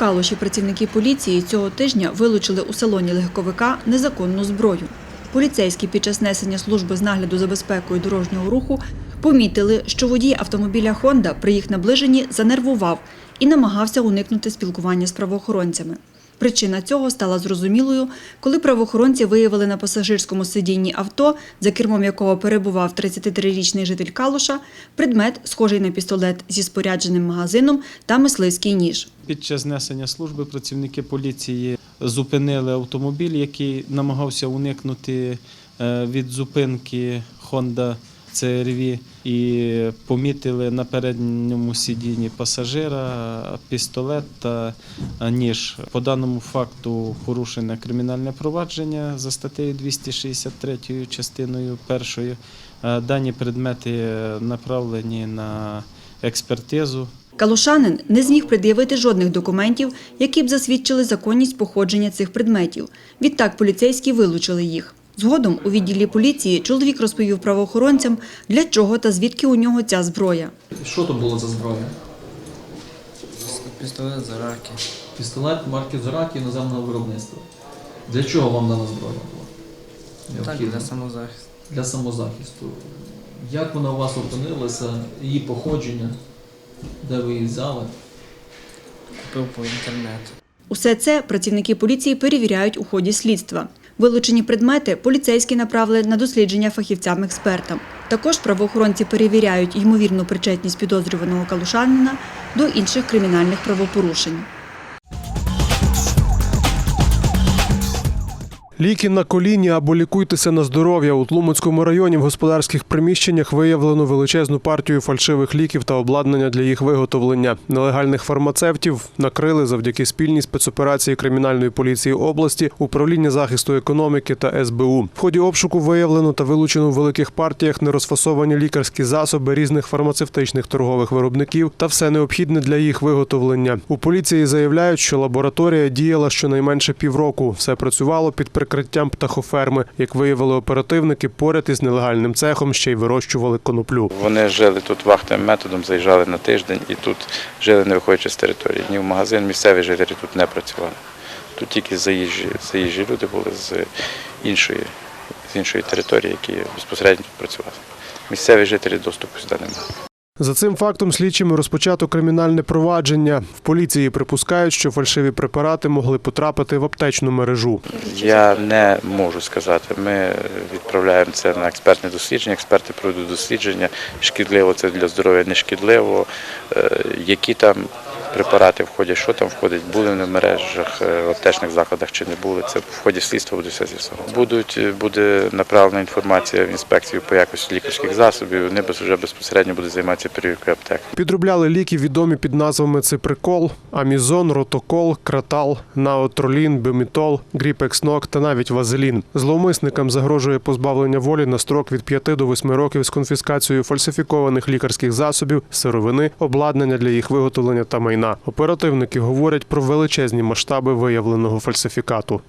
Калуші працівники поліції цього тижня вилучили у салоні легковика незаконну зброю. Поліцейські під час несення служби з нагляду за безпекою дорожнього руху помітили, що водій автомобіля «Хонда» при їх наближенні занервував і намагався уникнути спілкування з правоохоронцями. Причина цього стала зрозумілою, коли правоохоронці виявили на пасажирському сидінні авто, за кермом якого перебував 33-річний житель Калуша, предмет, схожий на пістолет зі спорядженим магазином та мисливський ніж. Під час несення служби працівники поліції зупинили автомобіль, який намагався уникнути е, від зупинки Honda CR-V і помітили на передньому сидінні пасажира пістолет та ніж. По даному факту порушене кримінальне провадження за статтею 263 частиною першою. Е, Дані предмети направлені на експертизу. Калушанин не зміг пред'явити жодних документів, які б засвідчили законність походження цих предметів. Відтак поліцейські вилучили їх. Згодом у відділі поліції чоловік розповів правоохоронцям, для чого та звідки у нього ця зброя. Що то було за зброя? Пістолет за раки. Пістолет марки Зораки іноземного виробництва. Для чого вам дана зброя була? Так, для самозахисту. Для самозахисту. Як вона у вас опинилася, її походження, де ви її взяли? Купив по інтернету. Усе це працівники поліції перевіряють у ході слідства. Вилучені предмети поліцейські направили на дослідження фахівцям-експертам. Також правоохоронці перевіряють ймовірну причетність підозрюваного калушанина до інших кримінальних правопорушень. Ліки на коліні або лікуйтеся на здоров'я. У Тлумацькому районі в господарських приміщеннях виявлено величезну партію фальшивих ліків та обладнання для їх виготовлення. Нелегальних фармацевтів накрили завдяки спільній спецоперації кримінальної поліції області, управління захисту економіки та СБУ. В ході обшуку виявлено та вилучено в великих партіях нерозфасовані лікарські засоби різних фармацевтичних торгових виробників та все необхідне для їх виготовлення. У поліції заявляють, що лабораторія діяла щонайменше півроку. Все працювало під прикриттям птахоферми. Як виявили оперативники, поряд із нелегальним цехом ще й вирощували коноплю. Вони жили тут вахтовим методом, заїжджали на тиждень і тут жили не виходячи з території. Ні в магазин, місцеві жителі тут не працювали. Тут тільки заїжджі, заїжджі люди були з іншої, з іншої території, які безпосередньо тут працювали. Місцеві жителі доступу сюди немає. За цим фактом слідчими розпочато кримінальне провадження. В поліції припускають, що фальшиві препарати могли потрапити в аптечну мережу. Я не можу сказати. Ми відправляємо це на експертне дослідження. Експерти проведуть дослідження. Шкідливо це для здоров'я, не шкідливо. Е, Які там препарати входять, що там входить, були в мережах, е, в аптечних закладах чи не були. Це в ході слідства буде все з'ясовано. Будуть е, буде направлена інформація в інспекцію по якості лікарських засобів. Вони вже безпосередньо будуть займатися перевіркою аптек. Підробляли ліки, відомі під назвами Циприкол, Амізон, Ротокол, Кратал, Наотролін, Бемітол, Гріпекснок та навіть Вазелін. Зловмисникам загрожує позбавлення волі на строк від 5 до 8 років з конфіскацією фальсифікованих лікарських засобів, сировини, обладнання для їх виготовлення та майна. Оперативники говорять про величезні масштаби виявленого фальсифікату.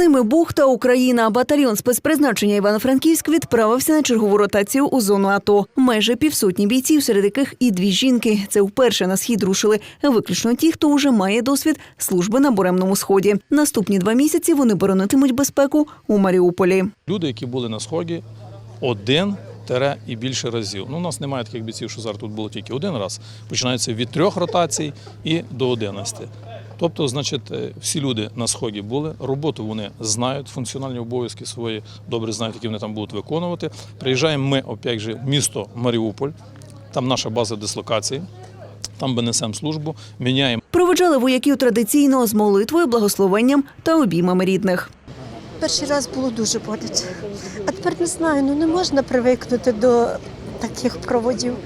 Ними Буг та Україна. Батальйон спецпризначення Івано-Франківськ відправився на чергову ротацію у зону АТО. Майже півсотні бійців, серед яких і дві жінки. Це вперше на схід рушили. Виключно ті, хто вже має досвід служби на буремному сході. Наступні два місяці вони боронитимуть безпеку у Маріуполі. люди, які були на сході один тере і більше разів. Ну, у нас немає таких бійців, що зараз тут було тільки один раз. Починається від трьох ротацій і до одинадцяти. Тобто, значить, е, всі люди на сході були, роботу вони знають, функціональні обов'язки свої добре знають, які вони там будуть виконувати. Приїжджаємо ми, опять же, в місто Маріуполь, там наша база дислокації, там ми несемо службу, міняємо. Проведжали вояків традиційно з молитвою, благословенням та обіймами рідних. Перший раз було дуже боляче. А тепер не знаю, ну не можна привикнути до таких проводів.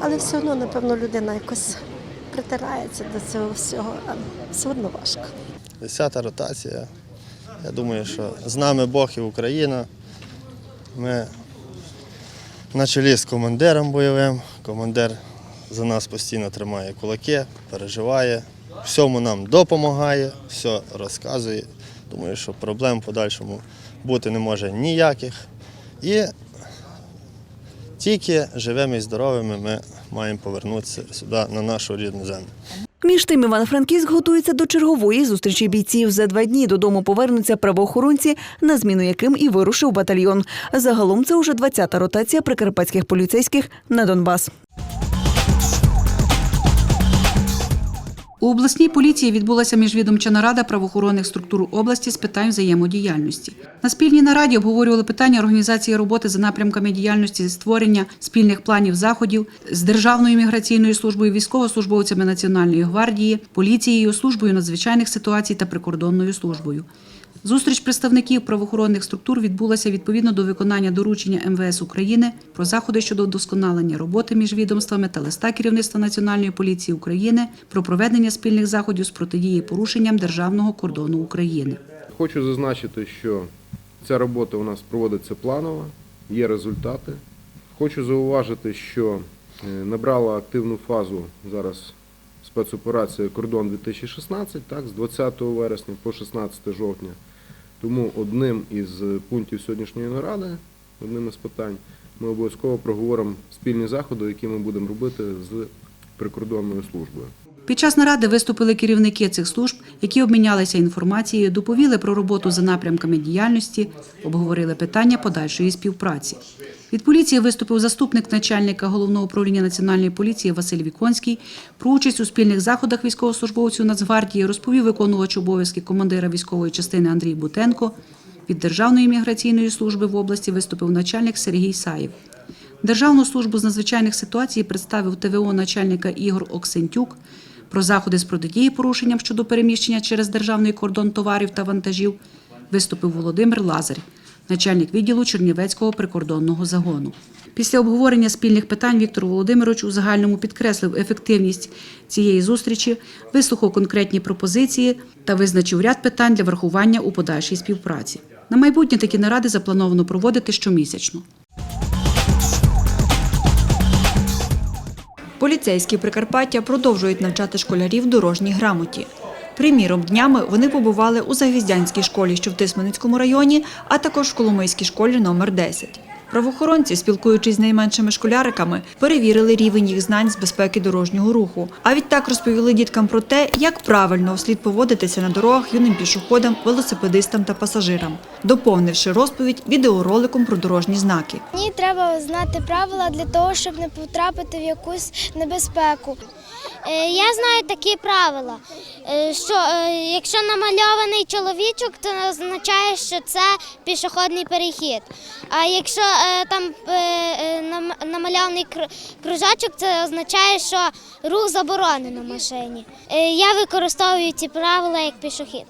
Але все одно, напевно, людина якось притирається до цього всього, а все одно важко. Десята ротація. Я думаю, що з нами Бог і Україна. Ми на чолі з командиром бойовим. Командир за нас постійно тримає кулаки, переживає, всьому нам допомагає, все розказує. Думаю, що проблем в подальшому бути не може ніяких. І тільки живими і здоровими ми маємо повернутися сюди, на нашу рідну землю. Між тим Іван-Франківськ готується до чергової зустрічі бійців. За два дні додому повернуться правоохоронці, на зміну яким і вирушив батальйон. Загалом це уже 20-та ротація прикарпатських поліцейських на Донбас. У обласній поліції відбулася міжвідомча нарада правоохоронних структур області з питань взаємодіяльності. На спільній нараді обговорювали питання організації роботи за напрямками діяльності створення спільних планів заходів з Державною міграційною службою, військовослужбовцями Національної гвардії, поліцією, службою надзвичайних ситуацій та прикордонною службою. Зустріч представників правоохоронних структур відбулася відповідно до виконання доручення МВС України про заходи щодо вдосконалення роботи між відомствами та листа керівництва Національної поліції України про проведення спільних заходів з протидії порушенням державного кордону України. Хочу зазначити, що ця робота у нас проводиться планово, є результати. Хочу зауважити, що е, набрала активну фазу зараз спецоперація Кордон 2016, так, з 20 вересня по 16 жовтня. Тому одним із пунктів сьогоднішньої наради, одним із питань, ми обов'язково проговоримо спільні заходи, які ми будемо робити з прикордонною службою. Під час наради виступили керівники цих служб, які обмінялися інформацією, доповіли про роботу за напрямками діяльності, обговорили питання подальшої співпраці. Від поліції виступив заступник начальника головного управління національної поліції Василь Віконський. Про участь у спільних заходах військовослужбовців Нацгвардії розповів виконувач обов'язки командира військової частини Андрій Бутенко. Від Державної міграційної служби в області виступив начальник Сергій Саєв. Державну службу з надзвичайних ситуацій представив ТВО начальника Ігор Оксентюк. Про заходи з протидії порушенням щодо переміщення через державний кордон товарів та вантажів виступив Володимир Лазарь, начальник відділу Чернівецького прикордонного загону. Після обговорення спільних питань Віктор Володимирович у загальному підкреслив ефективність цієї зустрічі, вислухав конкретні пропозиції та визначив ряд питань для врахування у подальшій співпраці. На майбутнє такі наради заплановано проводити щомісячно. Поліцейські Прикарпаття продовжують навчати школярів дорожній грамоті. Приміром, днями вони побували у Загвіздянській школі, що в Тисменницькому районі, а також в Коломийській школі номер 10. Правоохоронці, спілкуючись з найменшими школяриками, перевірили рівень їх знань з безпеки дорожнього руху. А відтак розповіли діткам про те, як правильно слід поводитися на дорогах юним пішоходам, велосипедистам та пасажирам, доповнивши розповідь відеороликом про дорожні знаки. Мені треба знати правила для того, щоб не потрапити в якусь небезпеку. Е, Я знаю такі правила, е, що е, якщо намальований чоловічок, то означає, що це пішохідний перехід. А якщо там намальований кружачок, це означає, що рух заборонено машині. Е, Я використовую ці правила як пішохід.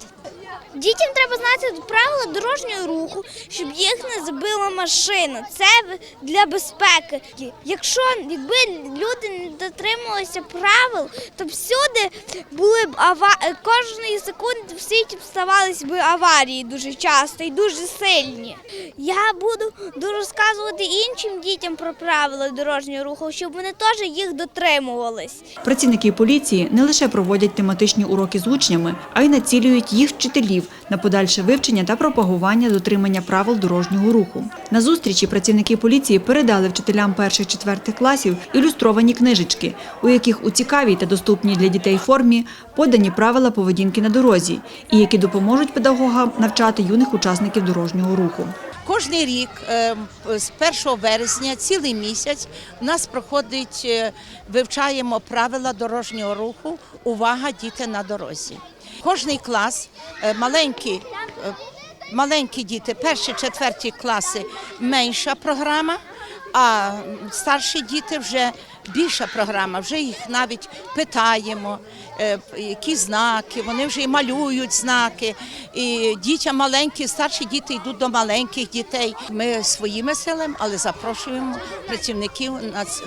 Дітям треба знати правила дорожнього руху, щоб їх не збила машина. Це для безпеки. Якщо якби люди не дотримувалися правил, то всюди були б ава... кожної секунди в світі ставалися б аварії дуже часто і дуже сильні. Я буду розказувати іншим дітям про правила дорожнього руху, щоб вони теж їх дотримувались. Працівники поліції не лише проводять тематичні уроки з учнями, а й націлюють їх вчителів на подальше вивчення та пропагування дотримання правил дорожнього руху. На зустрічі працівники поліції передали вчителям перших-четвертих класів ілюстровані книжечки, у яких у цікавій та доступній для дітей формі подані правила поведінки на дорозі, і які допоможуть педагогам навчати юних учасників дорожнього руху. Кожний рік е, з 1 вересня, цілий місяць, у нас проходить, е, вивчаємо правила дорожнього руху. Увага, діти на дорозі. Кожний клас, е, маленькі, е, маленькі діти, перші, четверті класи менша програма, а старші діти вже більша програма. Вже їх навіть питаємо, е, які знаки, вони вже і малюють знаки. І дітям маленькі, старші діти йдуть до маленьких дітей. Ми своїми силами, але запрошуємо працівників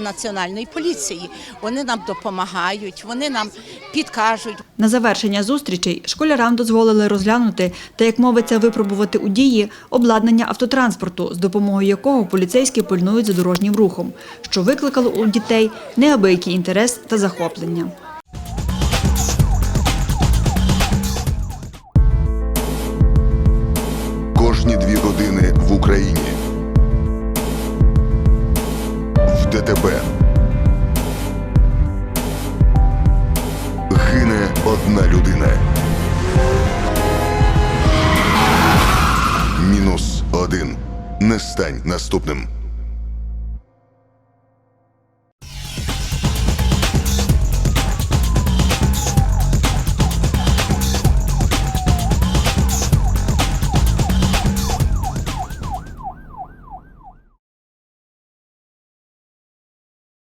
національної поліції. Вони нам допомагають, вони нам підкажуть. На завершення зустрічей школярам дозволили розглянути та, як мовиться, випробувати у дії обладнання автотранспорту, з допомогою якого поліцейські пильнують за дорожнім рухом, що викликало у дітей дітей неабиякий інтерес та захоплення. Кожні дві години в Україні. В ДТБ. Гине одна людина. Мінус один. Не стань наступним.